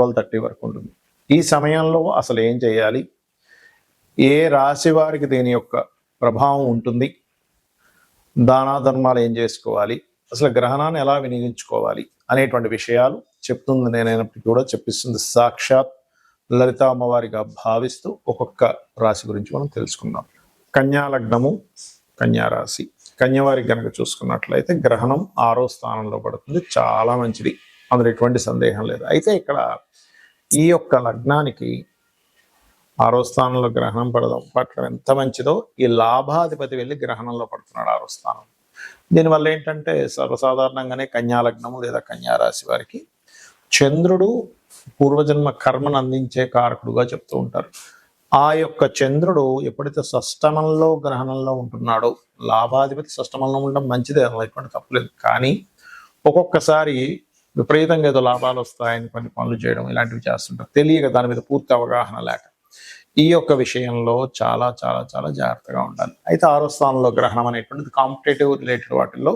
Twelve thirty వరకు ఉంటుంది. ఈ సమయంలో అసలు ఏం చేయాలి? ఏ రాశి వారికి దీని యొక్క ప్రభావం ఉంటుంది? దానా ధర్మాలు ఏం చేసుకోవాలి? అసలు గ్రహణాన్ని ఎలా వినియోగించుకోవాలి? అనేటువంటి విషయాలు చెప్తుంది నేనైనప్పటికీ కూడా చెప్పిస్తుంది. సాక్షాత్ లలిత అమ్మవారిగా భావిస్తూ ఒక్కొక్క రాశి గురించి మనం తెలుసుకుందాం. కన్యాలగ్నము కన్యారాశి కన్యవారికి కనుక చూసుకున్నట్లయితే గ్రహణం ఆరో స్థానంలో పడుతుంది. చాలా మంచిది. అందులో ఎటువంటి సందేహం లేదు. అయితే ఇక్కడ ఈ యొక్క లగ్నానికి ఆరో స్థానంలో గ్రహణం పడదాం. పట్టడం ఎంత మంచిదో ఈ లాభాధిపతి వెళ్ళి గ్రహణంలో పడుతున్నాడు ఆరో స్థానం. దీనివల్ల ఏంటంటే సర్వసాధారణంగానే కన్యా లగ్నము లేదా కన్యారాశి వారికి చంద్రుడు పూర్వజన్మ కర్మను అందించే కారకుడుగా చెప్తూ ఉంటారు. ఆ యొక్క చంద్రుడు ఎప్పుడైతే సష్టమంలో గ్రహణంలో ఉంటున్నాడో లాభాధిపతి సష్టమంలో ఉండడం మంచిదే అందులో ఎటువంటి తప్పులేదు కానీ ఒక్కొక్కసారి విపరీతంగా ఏదో లాభాలు వస్తాయని కొన్ని పనులు చేయడం ఇలాంటివి చేస్తుంటారు. తెలియక దాని మీద పూర్తి అవగాహన లేక ఈ యొక్క విషయంలో చాలా చాలా చాలా జాగ్రత్తగా ఉండాలి. అయితే ఆరో స్థానంలో గ్రహణం అనేటువంటిది కాంపిటేటివ్ రిలేటెడ్ వాటిల్లో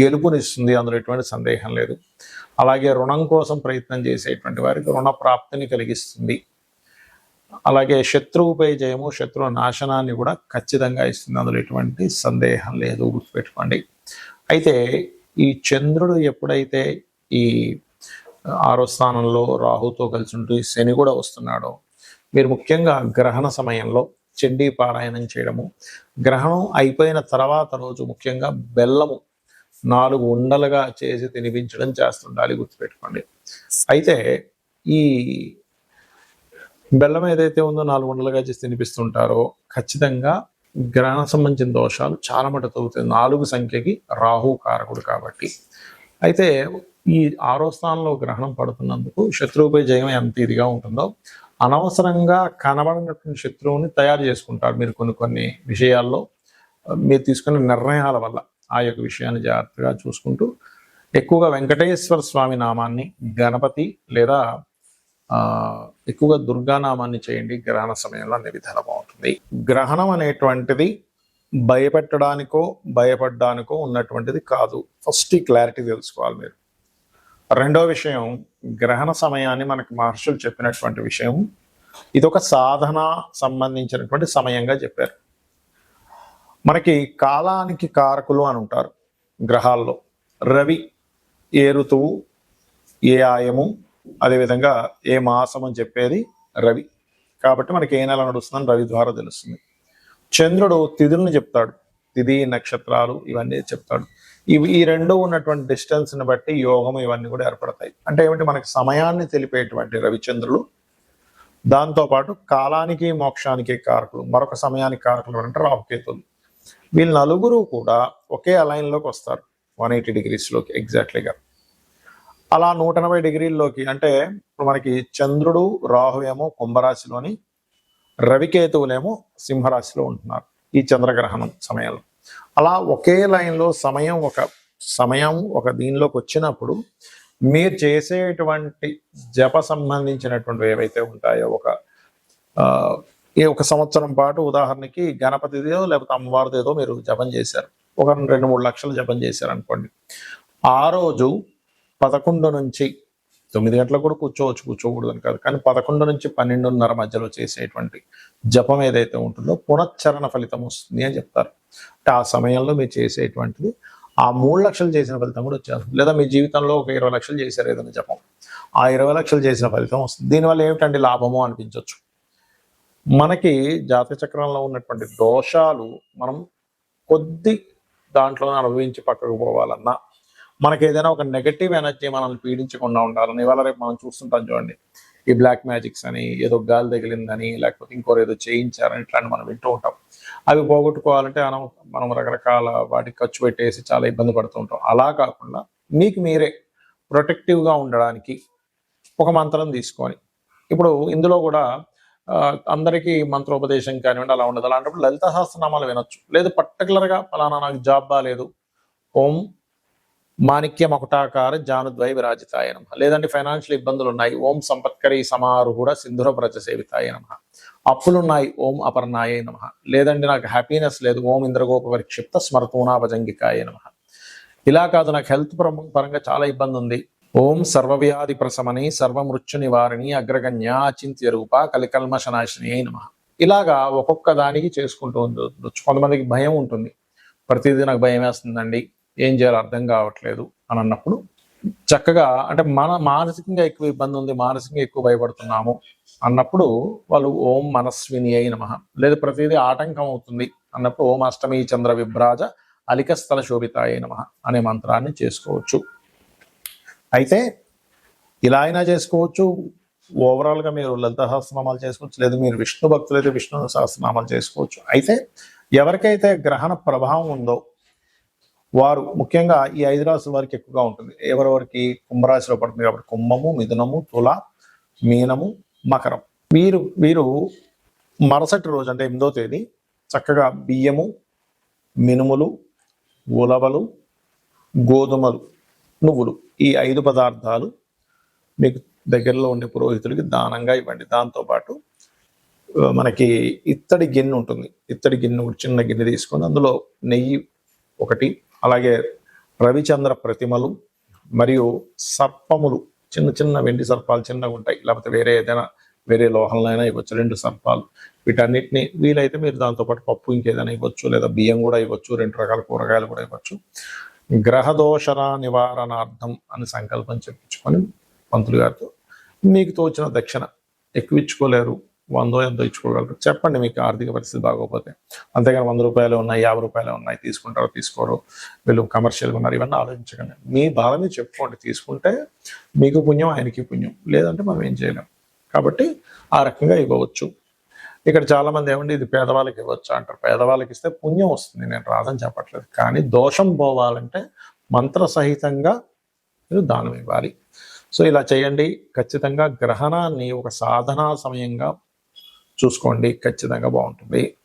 గెలుపునిస్తుంది. అందులో ఎటువంటి సందేహం లేదు. అలాగే రుణం కోసం ప్రయత్నం చేసేటువంటి వారికి రుణ ప్రాప్తిని కలిగిస్తుంది. అలాగే శత్రువుపై జయము శత్రువు నాశనాన్ని కూడా ఖచ్చితంగా ఇస్తుంది. అందులో ఎటువంటి సందేహం లేదు. గుర్తుపెట్టుకోండి. అయితే ఈ చంద్రుడు ఎప్పుడైతే ఈ ఆరో స్థానంలో రాహుతో కలిసి ఉంటూ ఈ శని కూడా వస్తున్నాడో. మీరు ముఖ్యంగా గ్రహణ సమయంలో చండీ పారాయణం చేయడము గ్రహణం అయిపోయిన తర్వాత రోజు ముఖ్యంగా బెల్లము నాలుగు ఉండలుగా చేసి తినిపించడం చేస్తుండాలి గుర్తుపెట్టుకోండి. అయితే ఈ బెల్లం ఏదైతే ఉందో నాలుగు ఉండలుగా చేసి తినిపిస్తుంటారో ఖచ్చితంగా గ్రహణ సంబంధించిన దోషాలు చాలా మటు తగ్గుతాయి. నాలుగు సంఖ్యకి రాహు కారకుడు కాబట్టి. అయితే ఈ ఆరో స్థానంలో గ్రహణం పడుతున్నందుకు శత్రువుపై జయం ఎంత ఇదిగా ఉంటుందో అనవసరంగా కనబడినటువంటి శత్రువుని తయారు చేసుకుంటారు మీరు కొన్ని కొన్ని విషయాల్లో. మీరు తీసుకునే నిర్ణయాల వల్ల ఆ యొక్క విషయాన్ని జాగ్రత్తగా చూసుకుంటూ ఎక్కువగా వెంకటేశ్వర స్వామి నామాన్ని గణపతి లేదా ఎక్కువగా దుర్గానామాన్ని చేయండి గ్రహణ సమయంలో అన్ని విధాలు బాగుంటుంది. గ్రహణం అనేటువంటిది భయపెట్టడానికో భయపడడానికో ఉన్నటువంటిది కాదు. ఫస్ట్ క్లారిటీ తెలుసుకోవాలి మీరు. రెండో విషయం గ్రహణ సమయాన్ని మనకు మహర్షులు చెప్పినటువంటి విషయం. ఇది ఒక సాధన సంబంధించినటువంటి సమయంగా చెప్పారు. మనకి కాలానికి కారకులు అని ఉంటారు గ్రహాల్లో. రవి ఏ ఋతువు ఏ ఆయము అదేవిధంగా ఏ మాసం అని చెప్పేది రవి. కాబట్టి మనకి ఏ నెల నడుస్తుందని రవి ద్వారా తెలుస్తుంది. చంద్రుడు తిథులను చెప్తాడు. తిథి నక్షత్రాలు ఇవన్నీ చెప్తాడు. ఇవి ఈ రెండు ఉన్నటువంటి డిస్టెన్స్ని బట్టి యోగం ఇవన్నీ కూడా ఏర్పడతాయి. అంటే ఏమిటి? మనకి సమయాన్ని తెలిపేటువంటి రవిచంద్రులు. దాంతోపాటు కాలానికి మోక్షానికి కారకులు. మరొక సమయానికి కారకులు అంటే రాహుకేతులు వీళ్ళు నలుగురు కూడా ఒకే అలైన్లోకి వస్తారు. వన్ ఎయిటీ డిగ్రీస్లోకి ఎగ్జాక్ట్లీగా. అలా నూట ఎనభై డిగ్రీల్లోకి అంటే ఇప్పుడు మనకి చంద్రుడు రాహు ఏమో కుంభరాశిలోని రవికేతువులేమో సింహరాశిలో ఉంటున్నారు ఈ చంద్రగ్రహణం సమయంలో. అలా ఒకే లైన్లో సమయం ఒక సమయం ఒక దీనిలోకి వచ్చినప్పుడు మీరు చేసేటువంటి జప సంబంధించినటువంటి ఏవైతే ఉంటాయో ఒక ఈ ఒక సంవత్సరం పాటు ఉదాహరణకి గణపతిదేదో లేకపోతే అమ్మవారిదేదో మీరు జపం చేశారు. ఒక రెండు మూడు లక్షలు జపం చేశారు అనుకోండి. ఆ రోజు పదకొండు నుంచి తొమ్మిది గంటలకు కూడా కూర్చోవచ్చు కూర్చోకూడదు అని కాదు. కానీ పదకొండు నుంచి పన్నెండున్నర మధ్యలో చేసేటువంటి జపం ఏదైతే ఉంటుందో పునశ్చరణ ఫలితం వస్తుంది అని చెప్తారు. ఆ సమయంలో మీరు చేసేటువంటిది. ఆ మూడు లక్షలు చేసిన ఫలితం కూడా వచ్చేస్తుంది. లేదా మీ జీవితంలో ఒక ఇరవై లక్షలు చేశారు ఏదైనా జపం. ఆ ఇరవై లక్షలు చేసిన ఫలితం వస్తుంది. దీనివల్ల ఏమిటండి లాభము అనిపించవచ్చు మనకి జాతక చక్రంలో ఉన్నటువంటి దోషాలు మనం కొద్ది దాంట్లోనే అనుభవించి పక్కకు పోవాలన్నా మనకి ఏదైనా ఒక నెగటివ్ ఎనర్జీ మనల్ని పీడించకుండా ఉండాలని ఇవాళ రేపు మనం చూస్తుంటాం చూడండి. ఈ బ్లాక్ మ్యాజిక్స్ అని ఏదో గాలి తగిలిందని లేకపోతే ఇంకోరు ఏదో చేయించారని ఇట్లాంటి మనం వింటూ ఉంటాం. అవి పోగొట్టుకోవాలంటే మనం మనం రకరకాల వాటికి ఖర్చు పెట్టేసి చాలా ఇబ్బంది పడుతూ ఉంటాం. అలా కాకుండా మీకు మీరే ప్రొటెక్టివ్గా ఉండడానికి ఒక మంత్రం తీసుకొని ఇప్పుడు ఇందులో కూడా అందరికీ మంత్రోపదేశం కానివ్వండి అలా ఉండదు. అలాంటప్పుడు లలిత సహస్రనామాలు వినొచ్చు. లేదు పర్టికులర్గా ఫలానా నాకు జాబ్ బాగాలేదు ఓం మాణిక్య మకుటాకార జానుద్వై విరాజితాయ నమ. లేదంటే ఫైనాన్షియల్ ఇబ్బందులు ఉన్నాయి ఓం సంపత్కరి సమారుహుడ సింధుర ప్రజ సేవితాయ నమ. అప్పులున్నాయి. ఓం అపర్ణాయే నమ. లేదండి నాకు హ్యాపీనెస్ లేదు. ఓం ఇంద్రగోప పరిక్షిప్త స్మరతూనా భజంగికాయ నమ. ఇలా కాదు నాకు హెల్త్ పరంగా చాలా ఇబ్బంది ఉంది ఓం సర్వవ్యాధి ప్రశమని సర్వమృత్యు నివారిణి అగ్రగణ్య అచింత్య రూప కలికల్మశనాశిని అయి నమ. ఇలాగా ఒక్కొక్క దానికి చేసుకుంటూ ఉండొచ్చు. కొంతమందికి భయం ఉంటుంది. ప్రతిదీ నాకు భయం వేస్తుందండి. ఏం చేయాలో అర్థం కావట్లేదు. అని అన్నప్పుడు చక్కగా అంటే మన మానసికంగా ఎక్కువ ఇబ్బంది ఉంది మానసికంగా ఎక్కువ భయపడుతున్నాము అన్నప్పుడు వాళ్ళు ఓం మనస్విని అయి నమ. లేదు ప్రతిదీ ఆటంకం అవుతుంది అన్నప్పుడు ఓం అష్టమి చంద్ర విభ్రాజ అలికస్థల శోభితాయ నమ అనే మంత్రాన్ని చేసుకోవచ్చు. అయితే ఇలా అయినా చేసుకోవచ్చు. ఓవరాల్గా మీరు లలిత సహస్రనామాలు చేసుకోవచ్చు లేదు మీరు విష్ణు భక్తులు విష్ణు సహస్రనామాలు చేసుకోవచ్చు. అయితే ఎవరికైతే గ్రహణ ప్రభావం ఉందో వారు ముఖ్యంగా ఈ ఐదు రాశుల వారికి ఎక్కువగా ఉంటుంది. ఎవరెవరికి కుంభరాశిలో పడుతుంది కాబట్టి కుంభము మిథునము తుల మీనము మకరం. వీరు వీరు మరుసటి రోజు అంటే ఎనిమిదో తేదీ చక్కగా బియ్యము మినుములు ఉలవలు గోధుమలు నువ్వులు ఈ ఐదు పదార్థాలు మీకు దగ్గరలో ఉండే పురోహితులకి దానంగా ఇవ్వండి. దాంతోపాటు మనకి ఇత్తడి గిన్నె ఉంటుంది. ఇత్తడి గిన్నె చిన్న గిన్నె తీసుకొని అందులో నెయ్యి ఒకటి అలాగే రవిచంద్ర ప్రతిమలు మరియు సర్పములు చిన్న చిన్న వెండి సర్పాలు చిన్నగా ఉంటాయి. లేకపోతే వేరే ఏదైనా వేరే లోహంలో అయినా ఇవ్వచ్చు రెండు సర్పాలు. వీటన్నిటిని వీలైతే మీరు దాంతోపాటు పప్పు ఇంకేదైనా ఇవ్వచ్చు లేదా బియ్యం కూడా ఇవ్వచ్చు రెండు రకాల కూరగాయలు కూడా ఇవ్వచ్చు. గ్రహదోషణ నివారణార్థం అని సంకల్పం చెప్పించుకొని పంతులు గారితో మీకు తోచిన దక్షిణ ఎక్కువ ఇచ్చుకోలేరు వందో ఎంతో ఇచ్చుకోగలరు. చెప్పండి మీకు ఆర్థిక పరిస్థితి బాగోకపోతే. అంతేగాని వంద రూపాయలు ఉన్నాయి యాభై రూపాయలు ఉన్నాయి తీసుకుంటారో తీసుకోరు వీళ్ళు కమర్షియల్గా ఉన్నారు ఇవన్నీ ఆలోచించకండి. మీ బాధ మీరు చెప్పుకోండి తీసుకుంటే మీకు పుణ్యం ఆయనకి పుణ్యం. లేదంటే మనం ఏం చేయలేం. కాబట్టి ఆ రకంగా ఇవ్వవచ్చు. ఇక్కడ చాలా మంది ఏమండి ఇది పేదవాళ్ళకి ఇవ్వచ్చు అంటారు. పేదవాళ్ళకి ఇస్తే పుణ్యం వస్తుంది నేను రాదని చెప్పట్లేదు. కానీ దోషం పోవాలంటే మంత్ర సహితంగా మీరు దానం ఇవ్వాలి. సో ఇలా చేయండి. ఖచ్చితంగా గ్రహణాన్ని ఒక సాధనా సమయంగా చూసుకోండి. ఖచ్చితంగా బాగుంటుంది.